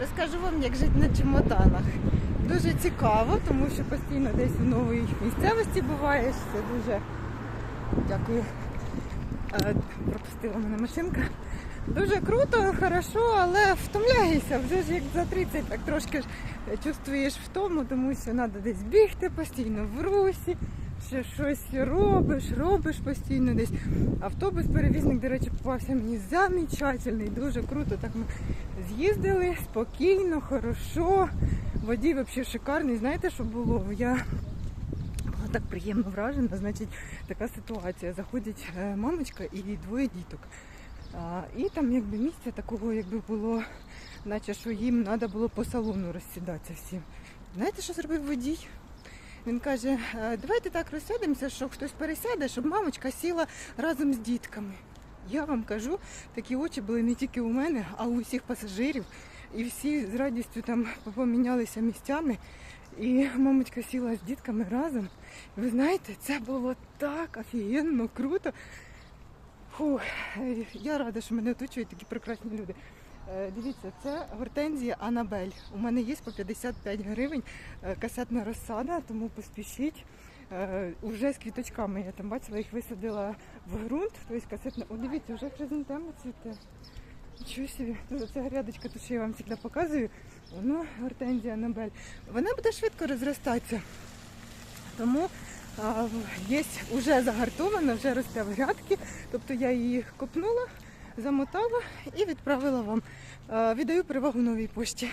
Розкажу вам, як жити на чемотанах. Дуже цікаво, тому що постійно десь в новій місцевості буваєш. Це дуже дякую. Е, Пропустила мене машинка. Дуже круто, хорошо, але втомляєшся. Вже ж як за 30, так трошки ж чувствуєш втому, тому що треба десь бігти постійно в русі, ще щось робиш, робиш постійно десь. Автобус перевізник, до речі, попався мені замечательний, дуже круто. Так ми з'їздили спокійно, хорошо. Водій взагалі шикарний. Знаєте, що було? Я була так приємно вражена. Значить, така ситуація. Заходить е, мамочка і двоє діток. І там якби місця такого якби було, наче що їм треба було по салону розсідатися всім. Знаєте, що зробив водій? Він каже, «Е, давайте так розсядемося, що хтось пересяде, щоб мамочка сіла разом з дітками. Я вам кажу, такі очі були не тільки у мене, а у всіх пасажирів. І всі з радістю там помінялися місцями. І мамочка сіла з дітками разом. Ви знаєте, це було так офігенно, круто. Фух, я рада, що мене оточують такі прекрасні люди. Е, Дивіться, це гортензія Анабель. У мене є по 55 гривень е, касетна розсада, тому поспішіть. Е, Уже з квіточками я там бачила, їх висадила в ґрунт, тобто касетна. О, дивіться, вже хризантема цвіте. Нічого собі. Тут Це грядочка, ту, що я вам завжди показую. Воно гортензія Анабель. Вона буде швидко розростатися. Тому є вже загартована, вже росте в грядки. Тобто я її копнула, замотала і відправила вам. Віддаю перевагу новій пошті.